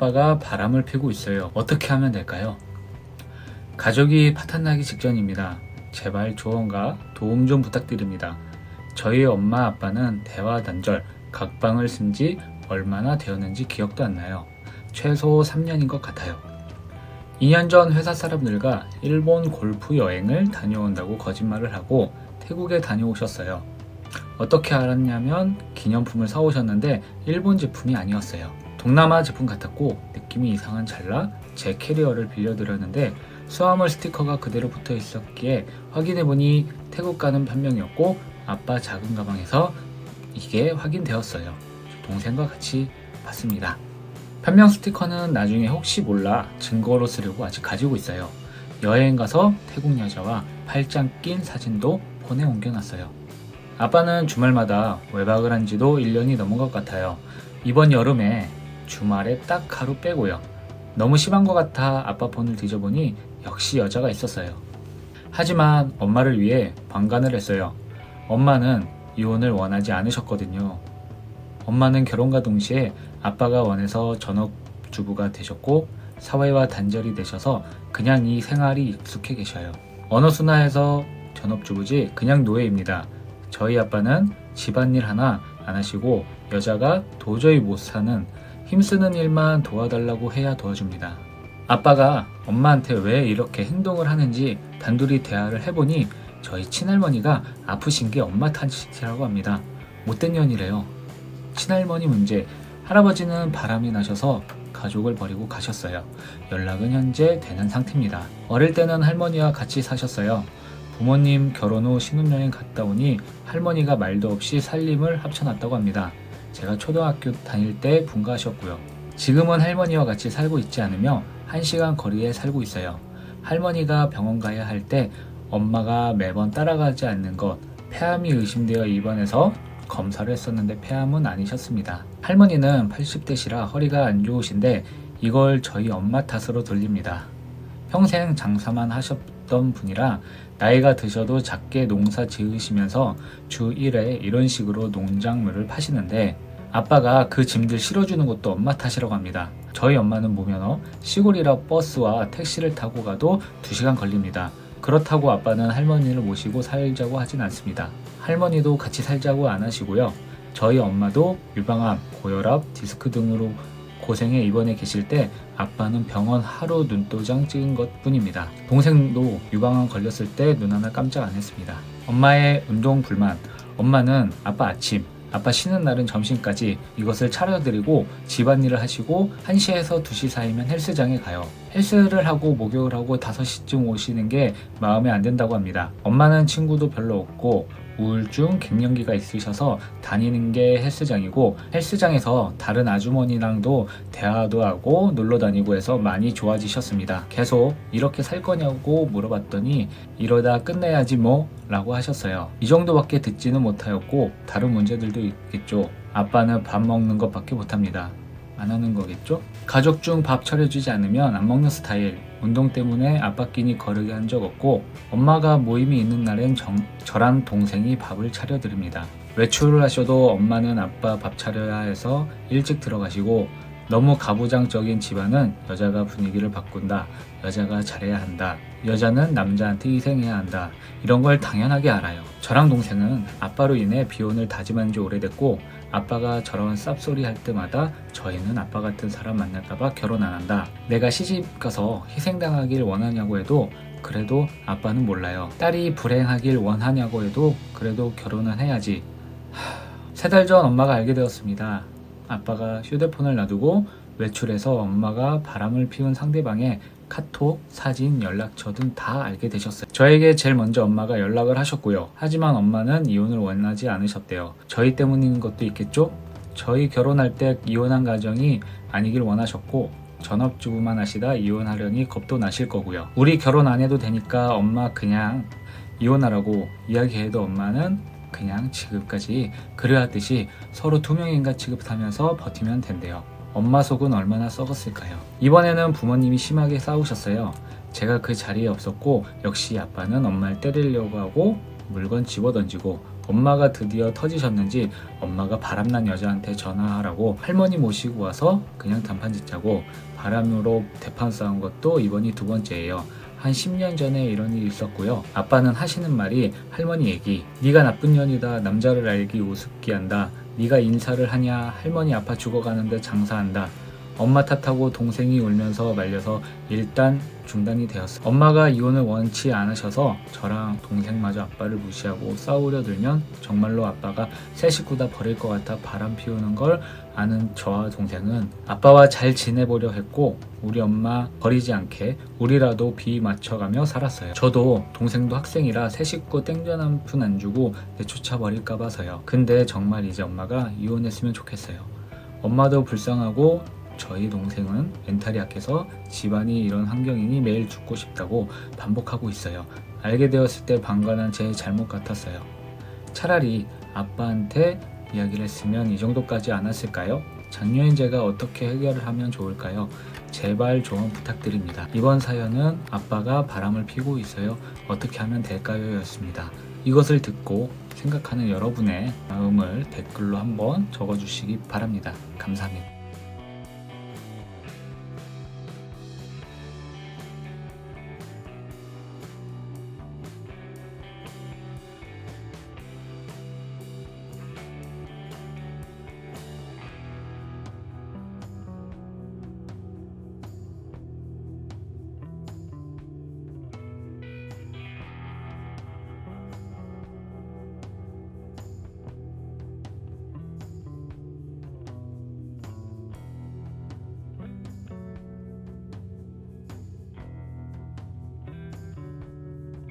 아빠가 바람을 피고 있어요. 어떻게 하면 될까요? 가족이 파탄나기 직전입니다. 제발 조언과 도움 좀 부탁드립니다. 저희 엄마 아빠는 대화 단절, 각방을 쓴 지 얼마나 되었는지 기억도 안 나요. 최소 3년인 것 같아요. 2년 전 회사 사람들과 일본 골프 여행을 다녀온다고 거짓말을 하고 태국에 다녀오셨어요. 어떻게 알았냐면 기념품을 사오셨는데 일본 제품이 아니었어요. 동남아 제품 같았고 느낌이 이상한 찰나 제 캐리어를 빌려드렸는데 수화물 스티커가 그대로 붙어 있었기에 확인해보니 태국 가는 편명이었고 아빠 작은 가방에서 이게 확인되었어요. 동생과 같이 봤습니다. 편명 스티커는 나중에 혹시 몰라 증거로 쓰려고 아직 가지고 있어요. 여행 가서 태국 여자와 팔짱 낀 사진도 폰에 옮겨놨어요. 아빠는 주말마다 외박을 한 지도 1년이 넘은 것 같아요. 이번 여름에 주말에 딱 하루 빼고요. 너무 심한 것 같아 아빠 폰을 뒤져보니 역시 여자가 있었어요. 하지만 엄마를 위해 방관을 했어요. 엄마는 이혼을 원하지 않으셨거든요. 엄마는 결혼과 동시에 아빠가 원해서 전업주부가 되셨고 사회와 단절이 되셔서 그냥 이 생활이 익숙해 계셔요. 어느 순화에서 전업주부지 그냥 노예입니다. 저희 아빠는 집안일 하나 안 하시고 여자가 도저히 못 사는 힘쓰는 일만 도와달라고 해야 도와줍니다. 아빠가 엄마한테 왜 이렇게 행동을 하는지 단둘이 대화를 해보니 저희 친할머니가 아프신 게 엄마 탓이라고 합니다. 못된 년이래요. 친할머니 문제, 할아버지는 바람이 나셔서 가족을 버리고 가셨어요. 연락은 현재 되는 상태입니다. 어릴 때는 할머니와 같이 사셨어요. 부모님 결혼 후 신혼여행 갔다 오니 할머니가 말도 없이 살림을 합쳐놨다고 합니다. 제가 초등학교 다닐 때 분가하셨고요. 지금은 할머니와 같이 살고 있지 않으며 1시간 거리에 살고 있어요. 할머니가 병원 가야 할 때 엄마가 매번 따라가지 않는 것, 폐암이 의심되어 입원해서 검사를 했었는데 폐암은 아니셨습니다. 할머니는 80대시라 허리가 안 좋으신데 이걸 저희 엄마 탓으로 돌립니다. 평생 장사만 하셨 던 분이라 나이가 드셔도 작게 농사 지으시면서 주 1회 이런 식으로 농작물을 파시는데 아빠가 그 짐들 실어주는 것도 엄마 탓이라고 합니다. 저희 엄마는 무면허, 시골이라 버스와 택시를 타고 가도 2시간 걸립니다. 그렇다고 아빠는 할머니를 모시고 살자고 하진 않습니다. 할머니도 같이 살자고 안 하시고요. 저희 엄마도 유방암, 고혈압, 디스크 등으로 고생에 입원해 계실 때 아빠는 병원 하루 눈도장 찍은 것 뿐입니다. 동생도 유방암 걸렸을 때 눈 하나 깜짝 안 했습니다. 엄마의 운동 불만. 엄마는 아빠 아침, 아빠 쉬는 날은 점심까지 이것을 차려드리고 집안일을 하시고 1시에서 2시 사이면 헬스장에 가요. 헬스를 하고 목욕을 하고 5시쯤 오시는 게 마음에 안 든다고 합니다. 엄마는 친구도 별로 없고 우울증, 갱년기가 있으셔서 다니는 게 헬스장이고 헬스장에서 다른 아주머니랑도 대화도 하고 놀러 다니고 해서 많이 좋아지셨습니다. 계속 이렇게 살 거냐고 물어봤더니 이러다 끝내야지 뭐 라고 하셨어요. 이 정도밖에 듣지는 못하였고 다른 문제들도 있겠죠. 아빠는 밥 먹는 것밖에 못합니다. 안 하는 거겠죠? 가족 중 밥 차려주지 않으면 안 먹는 스타일. 운동 때문에 아빠 끼니 거르게 한 적 없고 엄마가 모임이 있는 날엔 정- 저랑 동생이 밥을 차려드립니다. 외출을 하셔도 엄마는 아빠 밥 차려야 해서 일찍 들어가시고 너무 가부장적인 집안은 여자가 분위기를 바꾼다. 여자가 잘해야 한다. 여자는 남자한테 희생해야 한다. 이런 걸 당연하게 알아요. 저랑 동생은 아빠로 인해 비혼을 다짐한 지 오래됐고 아빠가 저런 쌉소리 할 때마다 저희는 아빠 같은 사람 만날까봐 결혼 안 한다. 내가 시집 가서 희생당하길 원하냐고 해도 그래도 아빠는 몰라요. 딸이 불행하길 원하냐고 해도 그래도 결혼은 해야지. 세 달 전 엄마가 알게 되었습니다. 아빠가 휴대폰을 놔두고 외출해서 엄마가 바람을 피운 상대방의 카톡, 사진, 연락처 등 다 알게 되셨어요. 저에게 제일 먼저 엄마가 연락을 하셨고요. 하지만 엄마는 이혼을 원하지 않으셨대요. 저희 때문인 것도 있겠죠? 저희 결혼할 때 이혼한 가정이 아니길 원하셨고 전업주부만 하시다 이혼하려니 겁도 나실 거고요. 우리 결혼 안 해도 되니까 엄마 그냥 이혼하라고 이야기해도 엄마는 그냥 지금까지 그래왔듯이 서로 두 명인가 취급하면서 버티면 된대요. 엄마 속은 얼마나 썩었을까요? 이번에는 부모님이 심하게 싸우셨어요. 제가 그 자리에 없었고 역시 아빠는 엄마를 때리려고 하고 물건 집어 던지고 엄마가 드디어 터지셨는지 엄마가 바람난 여자한테 전화하라고 할머니 모시고 와서 그냥 단판 짓자고 바람으로 대판 싸운 것도 이번이 두 번째예요. 한 10년 전에 이런 일이 있었고요. 아빠는 하시는 말이 할머니 얘기. 네가 나쁜 년이다. 남자를 알기 우습게 한다. 네가 인사를 하냐. 할머니 아파 죽어가는데 장사한다. 엄마 탓하고 동생이 울면서 말려서 일단 중단이 되었어. 엄마가 이혼을 원치 않으셔서 저랑 동생마저 아빠를 무시하고 싸우려 들면 정말로 아빠가 새 식구 다 버릴 것 같아 바람 피우는 걸 아는 저와 동생은 아빠와 잘 지내보려 했고 우리 엄마 버리지 않게 우리라도 비 맞춰가며 살았어요. 저도 동생도 학생이라 새 식구 땡전 한 푼 안 주고 내쫓아 버릴까 봐서요. 근데 정말 이제 엄마가 이혼했으면 좋겠어요. 엄마도 불쌍하고 저희 동생은 멘탈이 약해서 집안이 이런 환경이니 매일 죽고 싶다고 반복하고 있어요. 알게 되었을 때 방관한 제 잘못 같았어요. 차라리 아빠한테 이야기를 했으면 이 정도까지 않았을까요? 작년인 제가 어떻게 해결을 하면 좋을까요? 제발 조언 부탁드립니다. 이번 사연은 아빠가 바람을 피고 있어요. 어떻게 하면 될까요? 였습니다. 이것을 듣고 생각하는 여러분의 마음을 댓글로 한번 적어주시기 바랍니다. 감사합니다.